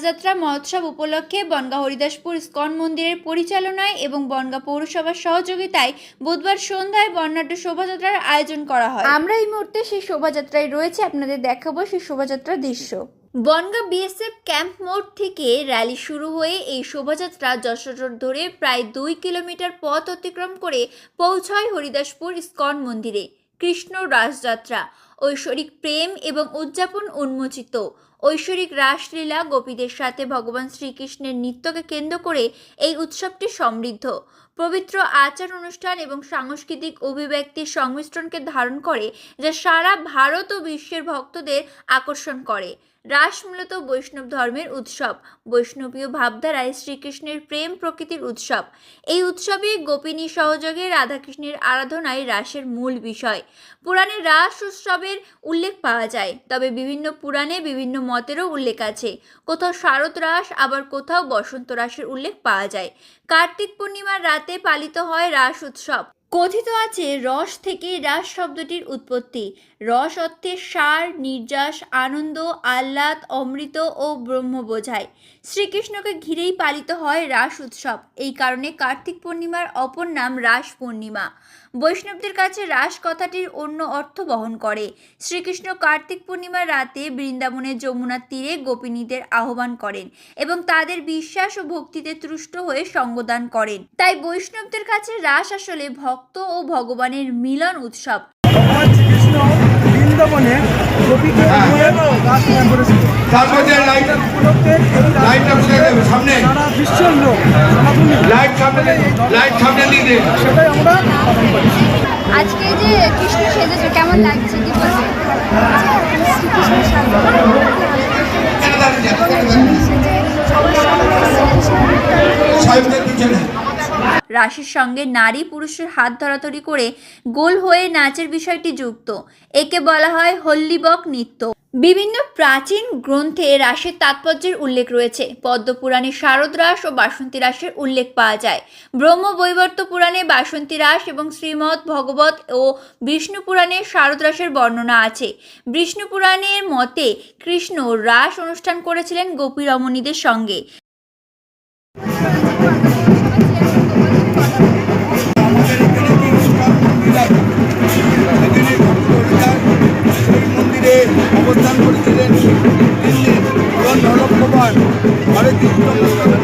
রাজযাত্রা মহোৎসব উপলক্ষে বনগা হরিদাসপুর ইস্কন মন্দিরের পরিচালনায় এবং বনগা পৌরসভার সহযোগিতায় বুধবার সন্ধ্যায় বর্ণাঢ্য শোভাযাত্রার আয়োজন করা হয়। আমরা এই মুহূর্তে সেই শোভাযাত্রায় রয়েছে আপনাদের দেখাবো সেই শোভাযাত্রার দৃশ্য। বনগা বিএসএফ ক্যাম্প মোড় থেকে র্যালি শুরু হয়ে এই শোভাযাত্রা যশোর রোড ধরে প্রায় দুই কিলোমিটার পথ অতিক্রম করে পৌঁছায় হরিদাসপুর ইস্কন মন্দিরে। কৃষ্ণ রাসযাত্রা ঐশ্বরিক প্রেম এবং উদযাপন উন্মোচিত। ঐশ্বরিক রাসলীলা গোপীদের সাথে ভগবান শ্রীকৃষ্ণের নৃত্যকে কেন্দ্র করে এই উৎসবটি সমৃদ্ধ। পবিত্র আচার অনুষ্ঠান এবং সাংস্কৃতিক অভিব্যক্তির সংমিশ্রণকে ধারণ করে, যা সারা ভারত ও বিশ্বের ভক্তদের আকর্ষণ করে। রাস মূলত বৈষ্ণব ধর্মের উৎসব। বৈষ্ণবীয় ভাবধারায় শ্রীকৃষ্ণের প্রেম প্রকৃতির উৎসব। এই উৎসবে গোপিনী সহযোগে রাধাকৃষ্ণের আরাধনায় রাসের মূল বিষয়। পুরাণে রাস উৎসবের উল্লেখ পাওয়া যায়, তবে বিভিন্ন পুরাণে বিভিন্ন মতেরও উল্লেখ আছে। কোথাও শারদ রাস, আবার কোথাও বসন্ত রাসের উল্লেখ পাওয়া যায়। কার্তিক পূর্ণিমার রাতে পালিত হয় রাস উৎসব। কথিত আছে রস থেকে রাস শব্দটির উৎপত্তি। রস অর্থে সার, নির্যাস, আনন্দ, আহ্লাদ, অমৃত ও ব্রহ্ম বোঝায় শ্রীকৃষ্ণকে ঘিরেই পালিত হয় রাস উৎসব। এই কারণে কার্তিক পূর্ণিমার অপর নাম রাস পূর্ণিমা। বৈষ্ণবদের কাছে রাস কথাটির অন্য অর্থ বহন করে। শ্রীকৃষ্ণ কার্তিক পূর্ণিমার রাতে বৃন্দাবনের যমুনার তীরে গোপিনীদের আহ্বান করেন এবং তাদের বিশ্বাস ও ভক্তিতে তুষ্ট হয়ে সঙ্গদান করেন। তাই বৈষ্ণবদের কাছে রাস আসলে ভক্ত ও ভগবানের মিলন উৎসব। গোপীকে করেছিল তারপর এই লাইটটা বুঝে দেবে সামনে। সারা বিশ্বের লোক লাইট সামনে লাইট সামনে সেটাই আমরা পালন করি আজকে যে কৃষ্ণ সেজেছে কেমন লাগছে? কি সাথে সাহেবদের পিছনে। রাশির সঙ্গে নারী পুরুষের হাত ধরাধরি করে গোল হয়ে নাচের বিষয়টি যুক্ত। একে বলা হয় হল্লিবক নৃত্য। বিভিন্ন প্রাচীন গ্রন্থে রাসের তাৎপর্যের উল্লেখ রয়েছে। পদ্মপুরাণে শারদ রাস ও বাসন্তী রাসের উল্লেখ পাওয়া যায়। ব্রহ্ম বৈবর্ত পুরাণে বাসন্তী রাস এবং শ্রীমৎ ভগবত ও বিষ্ণু পুরাণে শারদ রাসের বর্ণনা আছে। বিষ্ণু পুরাণের মতে কৃষ্ণ রাস অনুষ্ঠান করেছিলেন গোপী রমণীদের সঙ্গে। সেই অবস্থান করেছিলেন দিল্লির নরককুমার ভারতীয়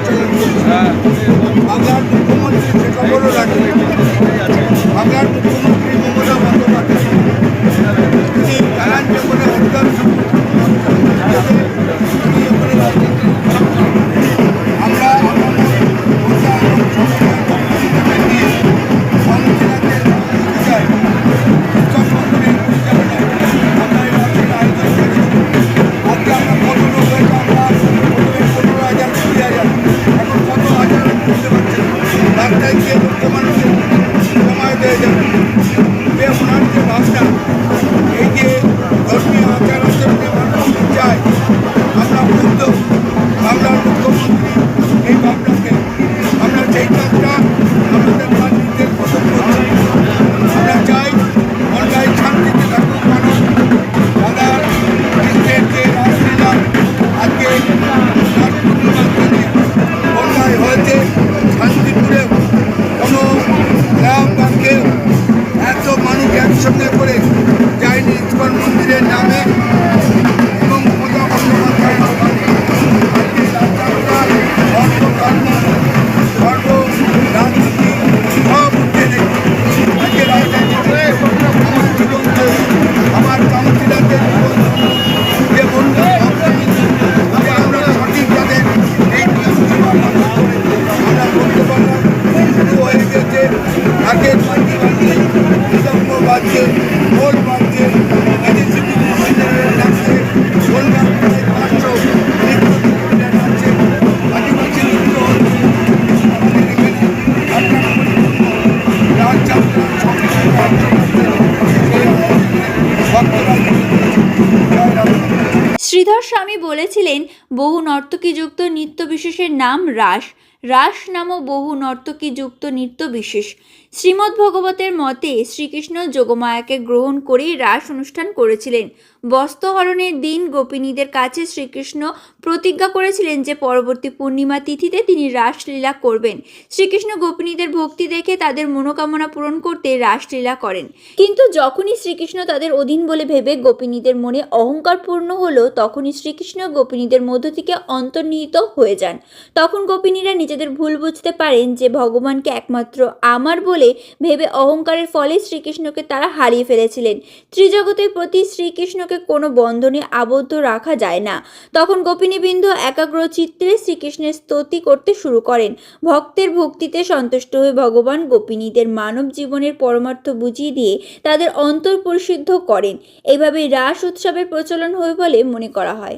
শ্রীধর স্বামী বলেছিলেন, বহু নর্তকীযুক্ত নৃত্য বিশেষের নাম রাস। রাস নামও বহু নর্তকীযুক্ত নৃত্য বিশেষ শ্রীমদ্ ভগবতের মতে শ্রীকৃষ্ণ যোগমায়াকে গ্রহণ করেই রাস অনুষ্ঠান করেছিলেন। বস্ত্রহরণের দিন গোপিনীদের কাছে শ্রীকৃষ্ণ প্রতিজ্ঞা করেছিলেন যে পরবর্তী পূর্ণিমা তিথিতে তিনি রাসলীলা করবেন। শ্রীকৃষ্ণ গোপিনীদের ভক্তি দেখে তাদের মনোকামনা পূরণ করতে রাসলীলা করেন। কিন্তু যখনই শ্রীকৃষ্ণ তাদের অধীন বলে ভেবে গোপিনীদের মনে অহংকার পূর্ণ হলো, তখনই শ্রীকৃষ্ণ গোপিনীদের মধ্য থেকে অন্তর্নিহিত হয়ে যান। তখন গোপিনীরা নিজেদের ভুল বুঝতে পারেন যে ভগবানকে একমাত্র আমার বলে ভেবে অহংকারের ফলে শ্রীকৃষ্ণকে তারা হারিয়ে ফেলেছিলেন। ত্রিজগতের প্রতি শ্রীকৃষ্ণকে নিজেকে কোনো বন্ধনে আবদ্ধ রাখা যায় না। তখন গোপিনীবৃন্দ একাগ্র চিত্রে শ্রীকৃষ্ণের স্তুতি করতে শুরু করেন। ভক্তের ভক্তিতে সন্তুষ্ট হয়ে ভগবান গোপিনীদের মানব জীবনের পরমার্থ বুঝিয়ে দিয়ে তাদের অন্তর পরিশুদ্ধ করেন। এইভাবে রাস উৎসবের প্রচলন হয়ে বলে মনে করা হয়।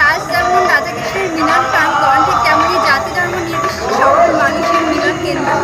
রাস, যেমন মিলন প্রাণ করেন ঠিক তেমনি জাতি ধর্ম নির্বিশেষে সকল মানুষের মিলন কেন্দ্র